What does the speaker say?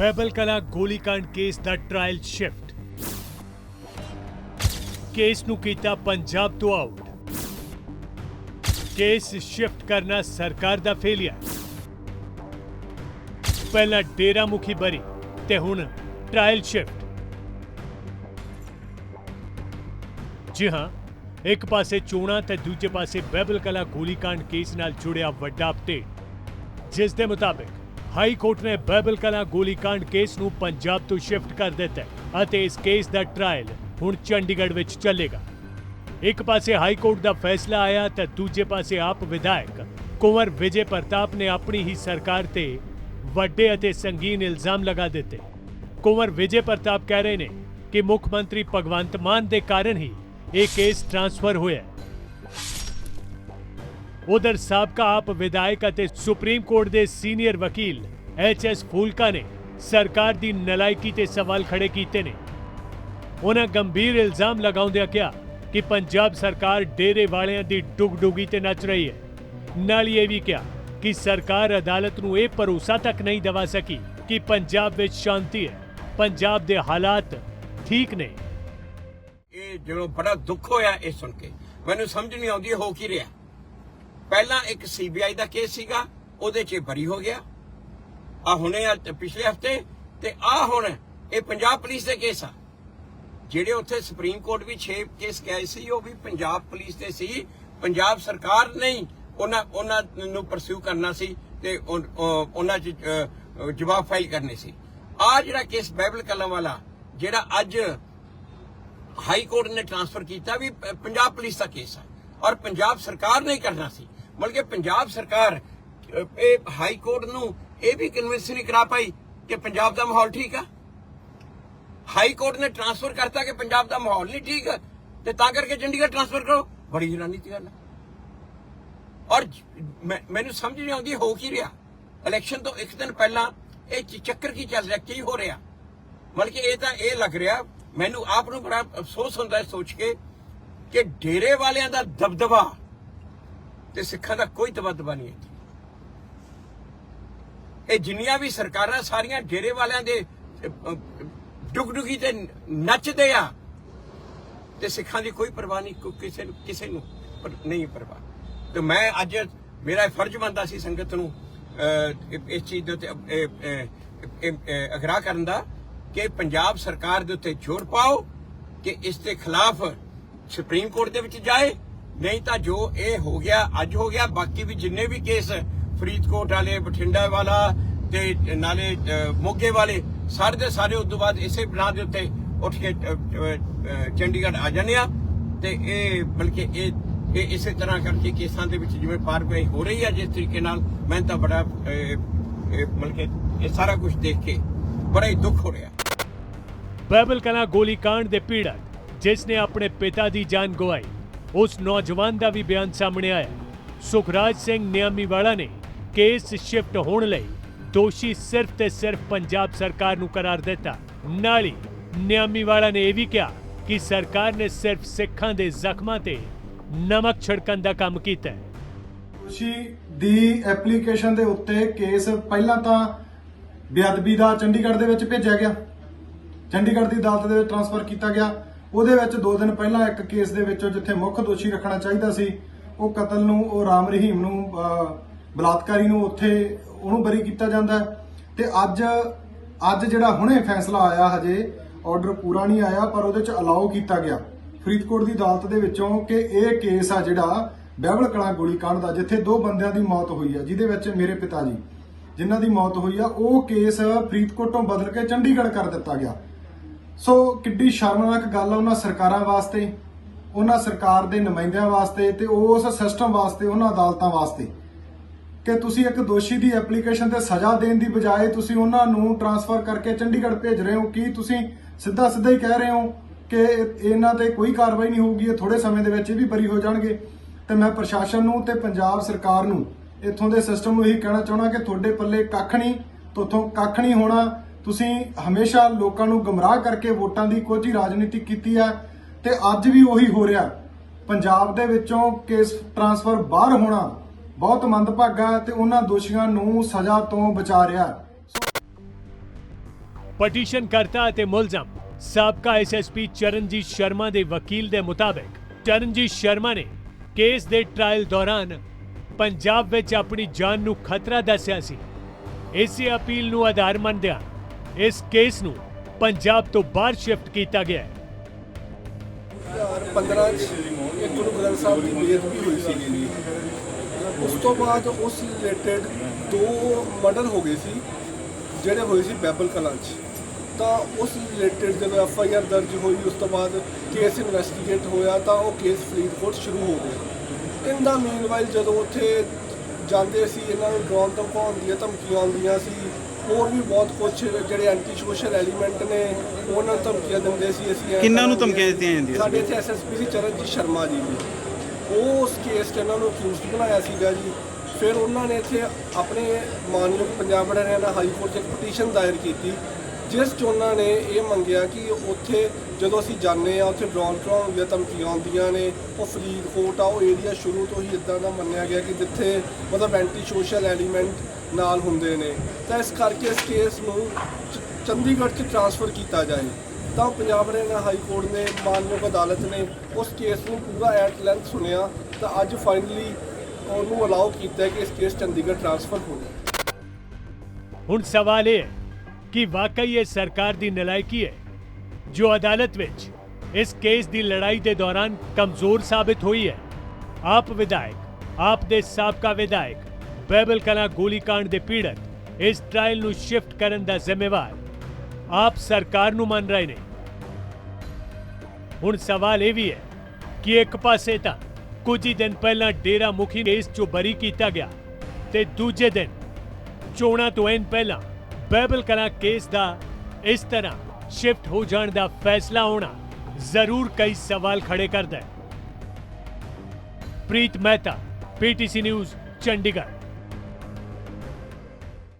ਵੈਬਲ ਕਲਾ ਗੋਲੀकांड ਕੇਸ ਦਾ ਟ੍ਰਾਇਲ ਸ਼ਿਫਟ ਕੇਸ ਨੂੰ ਕੀਤਾ ਪੰਜਾਬ ਤੋਂ ਆਊਟ ਕੇਸ ਸ਼ਿਫਟ ਕਰਨਾ ਸਰਕਾਰ ਦਾ ਫੇਲਿਅਰ ਪਹਿਲਾਂ ਡੇਰਾ ਮੁਖੀ ਬਰੀ ਤੇ ਹੁਣ ਟ੍ਰਾਇਲ ਸ਼ਿਫਟ ਜੀ ਹਾਂ, ਇੱਕ ਪਾਸੇ ਚੋਣਾਂ ਤੇ ਦੂਜੇ ਪਾਸੇ ਬੈਬਲ ਕਲਾ ਗੋਲੀकांड ਕੇਸ ਨਾਲ ਜੁੜਿਆ ਵੱਡਾ ਅਪਡੇਟ ਜਿਸ ਦੇ ਮੁਤਾਬਕ ਹਾਈ ਕੋਰਟ ਨੇ ਬੈਬਲ ਕਲਾ ਗੋਲੀकांड ਕੇਸ ਨੂੰ ਪੰਜਾਬ ਤੋਂ ਸ਼ਿਫਟ ਕਰ ਦਿੱਤਾ ਅਤੇ ਇਸ ਕੇਸ ਦਾ ਟ੍ਰਾਇਲ ਹੁਣ ਚੰਡੀਗੜ੍ਹ ਵਿੱਚ ਚੱਲੇਗਾ। ਇੱਕ ਪਾਸੇ ਹਾਈ ਕੋਰਟ ਦਾ ਫੈਸਲਾ ਆਇਆ ਤਾਂ ਦੂਜੇ ਪਾਸੇ ਆਪ ਵਿਧਾਇਕ ਕੁੰਵਰ ਵਿਜੇ ਪ੍ਰਤਾਪ ਨੇ ਆਪਣੀ ਹੀ ਸਰਕਾਰ ਤੇ ਵੱਡੇ ਅਤੇ ਸੰਗੀਨ ਇਲਜ਼ਾਮ ਲਗਾ ਦਿੱਤੇ। ਕੁੰਵਰ ਵਿਜੇ ਪ੍ਰਤਾਪ ਕਹਿ ਰਹੇ ਨੇ ਕਿ ਮੁੱਖ ਮੰਤਰੀ ਭਗਵੰਤ ਮਾਨ ਦੇ ਕਾਰਨ ਹੀ ਇਹ ਕੇਸ ਟ੍ਰਾਂਸਫਰ ਹੋਇਆ ਉਧਰ ਸਾਬਕਾ ਆਪ ਵਿਧਾਇਕ ਅਤੇ ਸੁਪਰੀਮ ਕੋਰਟ ਦੇ ਸੀਨੀਅਰ ਵਕੀਲ ਐਚ ਐਸ ਫੂਲਕਾ ਨੇ ਸਰਕਾਰ ਦੀ ਨਲਾਇਕੀ ਤੇ ਸਵਾਲ ਖੜੇ ਕੀਤੇ ਨੇ ਉਹਨਾਂ ਗੰਭੀਰ ਇਲਜ਼ਾਮ ਲਗਾਉਂਦਿਆਂ ਕਿਹਾ ਕਿ ਪੰਜਾਬ ਸਰਕਾਰ ਡੇਰੇ ਵਾਲਿਆਂ ਦੀ ਡੁਗਡੁਗੀ ਤੇ ਨੱਚ ਰਹੀ ਹੈ ਨਾਲ ਇਹ ਵੀ ਕਿਹਾ ਕਿ ਸਰਕਾਰ ਅਦਾਲਤ ਨੂੰ ਇਹ ਭਰੋਸਾ ਤੱਕ ਨਹੀਂ ਦਵਾ ਸਕੀ ਕਿ ਪੰਜਾਬ ਵਿੱਚ ਸ਼ਾਂਤੀ ਹੈ ਪੰਜਾਬ ਦੇ ਹਾਲਾਤ ਠੀਕ ਨੇ ਇਹ ਜਦੋਂ ਬੜਾ ਦੁੱਖ ਹੋਇਆ ਇਹ ਸੁਣ ਕੇ ਮੈਨੂੰ ਸਮਝ ਨਹੀਂ ਆਉਂਦੀ ਹੋ ਕੀ ਰਿਹਾ ਪਹਿਲਾਂ ਇੱਕ ਸੀਬੀਆਈ ਦਾ ਕੇਸ ਸੀਗਾ, ਉਹਦੇ 'ਚ ਇਹ ਬਰੀ ਹੋ ਗਿਆ। ਆ ਹੁਣੇ ਆ ਪਿਛਲੇ ਹਫ਼ਤੇ, ਤੇ ਆ ਹੁਣ ਇਹ ਪੰਜਾਬ ਪੁਲਿਸ ਦੇ ਕੇਸ ਆ। ਜਿਹੜੇ ਉੱਥੇ ਸੁਪਰੀਮ ਕੋਰਟ ਵੀ 6 ਕੇਸ ਗਏ ਸੀ, ਉਹ ਵੀ ਪੰਜਾਬ ਪੁਲਿਸ ਦੇ ਸੀ। ਪੰਜਾਬ ਸਰਕਾਰ ਨਹੀਂ ਉਹਨਾਂ ਉਹਨਾਂ ਨੂੰ ਪਰਸਿਊ ਕਰਨਾ ਸੀ ਤੇ ਉਨ- ਉਹਨਾਂ 'ਚ ਜਵਾਬ ਫਾਈਲ ਕਰਨੇ ਸੀ। ਆ ਜਿਹੜਾ ਕੇਸ ਬਾਈਬਲ ਕਲਮ ਵਾਲਾ, ਜਿਹੜਾ ਅੱਜ ਹਾਈ ਕੋਰਟ ਨੇ ਟ੍ਰਾਂਸਫਰ ਕੀਤਾ ਵੀ ਪੰਜਾਬ ਪੁਲਿਸ ਦਾ ਕੇਸ ਹੈ ਔਰ ਪੰਜਾਬ ਸਰਕਾਰ ਨੇ ਕਰਨਾ ਸੀ। ਬਲਕਿ ਪੰਜਾਬ ਸਰਕਾਰ ਇਹ ਹਾਈ ਕੋਰਟ ਨੂੰ ਇਹ ਵੀ ਕਨਵਿੰਸ ਨਹੀਂ ਕਰਾ ਪਾਈ ਕਿ ਪੰਜਾਬ ਦਾ ਮਾਹੌਲ ਠੀਕ ਆ। ਹਾਈ ਕੋਰਟ ਨੇ ਟ੍ਰਾਂਸਫਰ ਕਰਤਾ ਕਿ ਪੰਜਾਬ ਦਾ ਮਾਹੌਲ ਨਹੀਂ ਠੀਕ, ਤੇ ਤਾਂ ਕਰਕੇ ਚੰਡੀਗੜ੍ਹ ਟ੍ਰਾਂਸਫਰ ਕਰੋ। ਬੜੀ ਹੈਰਾਨੀ ਦੀ ਗੱਲ ਹੈ ਔਰ ਮੈਨੂੰ ਸਮਝ ਨਹੀਂ ਆਉਂਦੀ, ਹੋ ਕੀ ਰਿਹਾ? ਇਲੈਕਸ਼ਨ ਤੋਂ ਇੱਕ ਦਿਨ ਪਹਿਲਾਂ ਇਹ ਚੱਕਰ ਕੀ ਚੱਲ ਰਿਹਾ, ਕੀ ਹੋ ਰਿਹਾ? ਬਲਕਿ ਇਹ ਤਾਂ ਇਹ ਲੱਗ ਰਿਹਾ, ਮੈਨੂੰ ਆਪ ਨੂੰ ਬੜਾ ਅਫਸੋਸ ਹੁੰਦਾ ਸੋਚ ਕੇ ਕਿ ਡੇਰੇ ਵਾਲਿਆਂ ਦਾ ਦਬਦਬਾ ਤੇ ਸਿੱਖਾਂ ਦਾ ਕੋਈ ਤਬਦਬਾ ਨਹੀਂ ਹੈ ਇਹ ਜਿੰਨੀਆਂ ਵੀ ਸਰਕਾਰਾਂ ਸਾਰੀਆਂ ਡੇਰੇ ਵਾਲਿਆਂ ਦੇ ਡੁਗਡੁਗੀ ਤੇ ਨੱਚਦੇ ਆ ਤੇ ਸਿੱਖਾਂ ਦੀ ਕੋਈ ਪਰਵਾਹ ਨਹੀਂ ਕਿਸੇ ਨੂੰ ਕਿਸੇ ਨੂੰ ਪਰ- ਨਹੀਂ ਪਰਵਾਹ। ਤੇ ਮੈਂ ਅੱਜ ਮੇਰਾ ਇਹ ਫਰਜ਼ ਬਣਦਾ ਸੀ ਸੰਗਤ ਨੂੰ ਇਸ ਚੀਜ਼ ਦੇ ਉੱਤੇ ਅਹ, ਅਗਰਾ ਕਰਨ ਦਾ ਕਿ ਪੰਜਾਬ ਸਰਕਾਰ ਦੇ ਉੱਤੇ ਜ਼ੋਰ ਪਾਓ ਕਿ ਇਸ ਦੇ ਖਿਲਾਫ ਸੁਪਰੀਮ ਕੋਰਟ ਦੇ ਵਿੱਚ ਜਾਏ ਨਹੀਂ ਤਾਂ ਜੋ ਇਹ ਹੋ ਗਿਆ ਅੱਜ ਹੋ ਗਿਆ ਬਾਕੀ ਵੀ ਜਿੰਨੇ ਵੀ ਕੇਸ ਫਰੀਦਕੋਟ ਵਾਲੇ ਬਠਿੰਡਾ ਵਾਲਾ ਤੇ ਨਾਲੇ ਮੋਗੇ ਵਾਲੇ ਸਾਰੇ ਦੇ ਸਾਰੇ ਉਸ ਤੋਂ ਬਾਅਦ ਇਸੇ ਬਣਾ ਦੇ ਉੱਤੇ ਉੱਠ ਕੇ ਅਹ, ਚੰਡੀਗੜ੍ਹ ਆ ਜਾਂਦੇ ਆ। ਤੇ ਇਹ ਬਲਕਿ ਇਹ ਇਹ ਇਸੇ ਤਰ੍ਹਾਂ ਕਰਕੇ ਕੇਸਾਂ ਦੇ ਵਿੱਚ ਜਿਵੇਂ ਪਾਰਗਵਾਈ ਹੋ ਰਹੀ ਹੈ ਜਿਸ ਤਰੀਕੇ ਨਾਲ ਮੈਂ ਤਾਂ ਬੜਾ ਅਹ, ਇਹ ਬਲਕਿ ਇਹ ਸਾਰਾ ਕੁਝ ਦੇਖ ਕੇ ਬੜਾ ਹੀ ਦੁੱਖ ਹੋ ਰਿਹਾ। ਬੈਬਲ ਕਲਾ ਗੋਲੀकांड ਦੇ ਪੀੜਤ ਜਿਸ ਨੇ ਆਪਣੇ ਪਿਤਾ ਦੀ ਜਾਨ ਗਵਾਈ। ਉਸ ਨੌਜਵਾਨ ਦਾ ਵੀ ਬਿਆਨ ਸਾਹਮਣੇ ਆਇਆ। ਸੁਖਰਾਜ ਸਿੰਘ ਨਿਆਮੀ ਨੇ ਕੇਸ ਸ਼ਿਫਟ ਹੋਣ ਲਈ ਦੋਸ਼ੀ ਸਿਰਫ ਤੇ ਸਿਰਫ ਪੰਜਾਬ ਸਰਕਾਰ ਨੂੰ ਕਰਾਰ ਦਿੱਤਾ। ਨਾਲ ਹੀ ਨਿਆਮੀ ਨੇ ਇਹ ਵੀ ਕਿਹਾ ਕਿ ਸਰਕਾਰ ਨੇ ਸਿਰਫ ਸਿੱਖਾਂ ਦੇ ਜ਼ਖਮਾਂ ਤੇ ਨਮਕ ਛਿੜਕਣ ਦਾ ਕੰਮ ਕੀਤਾ ਹੈ। ਦੋਸ਼ੀ ਦੀ ਐਪਲੀਕੇਸ਼ਨ ਦੇ ਉੱਤੇ ਕੇਸ ਪਹਿਲਾਂ ਤਾਂ ਬੇਅਦਬੀ ਦਾ ਚੰਡੀਗੜ੍ਹ ਦੇ ਵਿੱਚ ਭੇਜਿਆ ਗਿਆ। ਚੰਡੀਗੜ੍ਹ ਦੀ ਅਦਾਲਤ ਦੇ ਵਿੱਚ ਟ੍ਰਾਂਸਫਰ ਕੀਤਾ ਗਿਆ। ਉਹਦੇ ਵਿੱਚ 2 ਦਿਨ ਪਹਿਲਾਂ ਇੱਕ ਕੇਸ ਦੇ ਵਿੱਚੋਂ ਜਿੱਥੇ ਮੁੱਖ ਦੋਸ਼ੀ ਰੱਖਣਾ ਚਾਹੀਦਾ ਸੀ, ਉਹ ਕਤਲ ਨੂੰ, ਉਹ ਰਾਮ ਰਹੀਮ ਨੂੰ ਬਲਾਤਕਾਰੀ ਨੂੰ ਉੱਥੇ ਉਹਨੂੰ ਬਰੀ ਕੀਤਾ ਜਾਂਦਾ ਹੈ। ਤੇ ਅੱਜ ਅੱਜ ਜਿਹੜਾ ਹੁਣੇ ਫੈਸਲਾ ਆਇਆ ਹਜੇ ਆਰਡਰ ਪੂਰਾ ਨਹੀਂ ਆਇਆ, ਪਰ ਉਹਦੇ ਚ ਅਲਾਉ ਕੀਤਾ ਗਿਆ। ਫਰੀਦਕੋਟ ਦੀ ਅਦਾਲਤ ਦੇ ਵਿੱਚੋਂ ਕਿ ਇਹ ਕੇਸ ਆ ਜਿਹੜਾ ਬਹਿਬਲ ਕਲਾਂ ਗੋਲੀकांड ਦਾ, ਜਿੱਥੇ ਦੋ ਬੰਦਿਆਂ ਦੀ ਮੌਤ ਹੋਈ ਆ, ਜਿਹਦੇ ਵਿੱਚ ਮੇਰੇ ਪਿਤਾ ਜੀ, ਜਿਨ੍ਹਾਂ ਦੀ ਮੌਤ ਹੋਈ ਆ, ਉਹ ਕੇਸ ਫਰੀਦਕੋਟ ਤੋਂ ਬਦਲ ਕੇ ਚੰਡੀਗੜ੍ਹ ਕਰ ਦਿੱਤਾ ਗਿਆ। ਸੋ ਕਿੱਡੀ ਸ਼ਰਮਨਾਕ ਗੱਲ ਆ ਉਹਨਾਂ ਸਰਕਾਰਾਂ ਵਾਸਤੇ, ਉਹਨਾਂ ਸਰਕਾਰ ਦੇ ਨੁਮਾਇੰਦਿਆਂ ਵਾਸਤੇ ਤੇ ਉਸ ਸਿਸਟਮ ਵਾਸਤੇ, ਉਹਨਾਂ ਅਦਾਲਤਾਂ ਵਾਸਤੇ। ਕਿ ਤੁਸੀਂ ਇੱਕ ਦੋਸ਼ੀ ਦੀ ਐਪਲੀਕੇਸ਼ਨ ਤੇ ਸਜ਼ਾ ਦੇਣ ਦੀ ਬਜਾਏ ਤੁਸੀਂ ਉਹਨਾਂ ਨੂੰ ਟਰਾਂਸਫਰ ਕਰਕੇ ਚੰਡੀਗੜ੍ਹ ਭੇਜ ਰਹੇ ਹੋ, ਕੀ ਤੁਸੀਂ ਸਿੱਧਾ ਸਿੱਧਾ ਹੀ ਕਹਿ ਰਹੇ ਹੋ ਕਿ ਇਹਨਾਂ ਤੇ ਕੋਈ ਕਾਰਵਾਈ ਨਹੀਂ ਹੋਊਗੀ, ਇਹ ਥੋੜੇ ਸਮੇਂ ਦੇ ਵਿੱਚ ਇਹ ਵੀ ਬਰੀ ਹੋ ਜਾਣਗੇ। ਤੇ ਮੈਂ ਪ੍ਰਸ਼ਾਸਨ ਨੂੰ ਤੇ ਪੰਜਾਬ ਸਰਕਾਰ ਨੂੰ ਇੱਥੋਂ ਦੇ ਸਿਸਟਮ ਨੂੰ ਇਹੀ ਕਹਿਣਾ ਚਾਹਣਾ ਕਿ ਤੁਹਾਡੇ ਪੱਲੇ ਕੱਖ ਨਹੀਂ ਤੋਥੋਂ ਕੱਖ ਨਹੀਂ ਹੋਣਾ ਤੁਸੀਂ ਹਮੇਸ਼ਾ ਲੋਕਾਂ ਨੂੰ ਗਮਰਾਹ ਕਰਕੇ ਵੋਟਾਂ ਦੀ ਕੋਝੀ ਰਾਜਨੀਤੀ ਕੀਤੀ ਹੈ ਤੇ ਅੱਜ ਵੀ ਉਹੀ ਹੋ ਰਿਹਾ। ਪੰਜਾਬ ਦੇ ਵਿੱਚੋਂ ਕੇਸ ਟਰਾਂਸਫਰ ਬਾਹਰ ਹੋਣਾ ਬਹੁਤ ਮੰਦਭਾਗਾ ਹੈ ਤੇ ਉਹਨਾਂ ਦੋਸ਼ੀਆਂ ਨੂੰ ਸਜ਼ਾ ਤੋਂ ਬਚਾ ਰਿਹਾ ਪਟੀਸ਼ਨ ਕਰਤਾ ਅਤੇ ਮੁਲਜ਼ਮ, ਸਾਬਕਾ ਐਸਐਸਪੀ ਚਰਨਜੀਤ ਸ਼ਰਮਾ ਦੇ ਵਕੀਲ ਦੇ ਮੁਤਾਬਕ, ਚਰਨਜੀਤ ਸ਼ਰਮਾ ਨੇ ਕੇਸ ਦੇ ਟ੍ਰਾਇਲ ਦੌਰਾਨ ਪੰਜਾਬ ਵਿੱਚ ਆਪਣੀ ਜਾਨ ਨੂੰ ਖਤਰਾ ਦੱਸਿਆ ਸੀ। ਇਸੇ ਅਪੀਲ ਨੂੰ ਆਧਾਰ ਮੰਨਦਿਆਂ ਇਸ ਕੇਸ ਨੂੰ ਪੰਜਾਬ ਤੋਂ ਬਾਹਰ ਸ਼ਿਫਟ ਕੀਤਾ ਗਿਆ ਹੈ। 2015 ਚ ਇੱਕ ਗੁਰੂ ਗ੍ਰੰਥ ਸਾਹਿਬ ਦੀ ਬੇਅਦਬੀ ਹੋਈ ਸੀ ਜੀ। ਉਸ ਤੋਂ ਬਾਅਦ ਉਸ ਰਿਲੇਟਡ ਦੋ ਮਰਡਰ ਹੋ ਗਏ ਸੀ, ਜਿਹੜੇ ਹੋਏ ਸੀ ਬੈਬਲ ਕਲਾਂ 'ਚ। ਤਾਂ ਉਸ ਰਿਲੇਟਡ ਜਦੋਂ ਐਫ ਆਈ ਆਰ ਦਰਜ ਹੋਈ, ਉਸ ਤੋਂ ਬਾਅਦ ਕੇਸ ਇਨਵੈਸਟੀਗੇਟ ਹੋਇਆ, ਤਾਂ ਉਹ ਕੇਸ ਫਰੀਦਕੋਟ ਸ਼ੁਰੂ ਹੋ ਗਿਆ। ਇਨ ਦਾ ਮੀਨਵਾਈਲ ਜਦੋਂ ਉੱਥੇ ਜਾਂਦੇ ਸੀ, ਇਹਨਾਂ ਨੂੰ ਡਰਾਉਣ ਧਮਕਾਉਣ ਧਮਕੀਆਂ ਆਉਂਦੀਆਂ ਸੀ ਹੋਰ ਵੀ ਬਹੁਤ ਕੁਝ ਜਿਹੜੇ ਐਂਟੀ ਸੋਸ਼ਲ ਐਲੀਮੈਂਟ ਨੇ ਉਹਨਾਂ ਨੂੰ ਧਮਕੀਆਂ ਦਿੰਦੇ ਸੀ ਅਸੀਂ ਐਂ ਕਿਹਨਾਂ ਨੂੰ। ਧਮਕੀਆਂ ਦਿੱਤੀਆਂ ਜਾਂਦੀਆਂ? ਸਾਡੇ ਇੱਥੇ ਐਸਐਸਪੀ ਸੀ ਚਰਨਜੀਤ ਸ਼ਰਮਾ ਜੀ ਉਹ ਉਸ ਕੇਸ 'ਚ ਇਹਨਾਂ ਨੂੰ ਅਕਿਊਜ਼ਡ ਬਣਾਇਆ ਸੀਗਾ ਜੀ ਫਿਰ ਉਹਨਾਂ ਨੇ ਇੱਥੇ ਆਪਣੇ ਮਾਨਯੋਗ ਪੰਜਾਬ ਹਰਿਆਣਾ ਹਾਈ ਕੋਰਟ 'ਚ ਇੱਕ ਪਟੀਸ਼ਨ ਦਾਇਰ ਕੀਤੀ ਜਿਸ 'ਚ ਉਹਨਾਂ ਨੇ ਇਹ ਮੰਗਿਆ ਕਿ ਉੱਥੇ ਜਦੋਂ ਅਸੀਂ ਜਾਂਦੇ ਆ ਉੱਥੇ ਡਰੋਨ ਕਰਾਉਣ ਦੀਆਂ ਧਮਕੀਆਂ ਆਉਂਦੀਆਂ ਨੇ, ਉਹ ਫਰੀਦਕੋਟ ਆ, ਉਹ ਏਰੀਆ ਸ਼ੁਰੂ ਤੋਂ ਹੀ ਇਦਾਂ ਦਾ ਮੰਨਿਆ ਗਿਆ ਕਿ ਜਿੱਥੇ ਮਤਲਬ ਐਂਟੀ ਸੋਸ਼ਲ ਐਲੀਮੈਂਟ ਨਾਲ ਹੁੰਦੇ ਨੇ। ਤਾਂ ਇਸ ਕਰਕੇ ਇਸ ਕੇਸ ਨੂੰ ਚ- ਚੰਡੀਗੜ੍ਹ 'ਚ ਟ੍ਰਾਂਸਫਰ ਕੀਤਾ ਜਾਏ। ਤਾਂ ਪੰਜਾਬ ਹਰਿਆਣਾ ਹਾਈ ਕੋਰਟ ਨੇ ਮਾਨਯੋਗ ਅਦਾਲਤ ਨੇ ਉਸ ਕੇਸ ਨੂੰ ਪੂਰਾ ਐਟ ਲੈਂਥ ਸੁਣਿਆ। ਤਾਂ ਅੱਜ ਫਾਈਨਲੀ ਉਹਨੂੰ ਅਲਾਉ ਕੀਤਾ ਕਿ ਇਸ ਕੇਸ ਚੰਡੀਗੜ੍ਹ ਟ੍ਰਾਂਸਫਰ ਹੋਵੇ ਹੁਣ ਸਵਾਲ ਇਹ ਕਿ ਵਾਕਈ ਇਹ ਸਰਕਾਰ ਦੀ ਨਲਾਇਕੀ ਹੈ, ਜੋ ਅਦਾਲਤ ਵਿੱਚ ਇਸ ਕੇਸ ਦੀ ਲੜਾਈ ਦੇ ਦੌਰਾਨ ਕਮਜ਼ੋਰ ਸਾਬਿਤ ਹੋਈ ਹੈ। ਆਪ ਵਿਧਾਇਕ, ਆਪ ਦੇ ਸਾਬਕਾ ਵਿਧਾਇਕ ਬੈਬਲ ਕਲਾ ਗੋਲੀकांड ਦੇ ਪੀੜਤ ਇਸ ਟ੍ਰਾਇਲ ਨੂੰ ਸ਼ਿਫਟ ਕਰਨ ਦਾ ਜ਼ਿੰਮੇਵਾਰ ਆਪ ਸਰਕਾਰ ਨੂੰ ਮੰਨ ਰਹੇ ਨੇ। ਹੁਣ ਸਵਾਲ ਇਹ ਵੀ ਹੈ ਕਿ ਇੱਕ ਪਾਸੇ ਤਾਂ ਕੁਝ ਹੀ ਦਿਨ ਪਹਿਲਾਂ ਡੇਰਾ ਮੁਖੀ ਕੇਸ ਚੋਂ ਬਰੀ ਕੀਤਾ ਗਿਆ ਤੇ ਦੂਜੇ ਦਿਨ ਚੋਣਾਂ ਤੋਂ ਐਨ ਪਹਿਲਾਂ ਬਹਿਬਲ ਕਲਾ ਕੇਸ ਦਾ ਇਸ ਤਰ੍ਹਾਂ ਸ਼ਿਫਟ ਹੋ ਜਾਣ ਦਾ ਫੈਸਲਾ ਹੋਣਾ ਜ਼ਰੂਰ ਕਈ ਸਵਾਲ ਖੜੇ ਕਰਦਾ ਹੈ ਪ੍ਰੀਤ ਮਹਿਤਾ ਪੀਟੀਸੀ ਨਿਊਜ਼ ਚੰਡੀਗੜ੍ਹ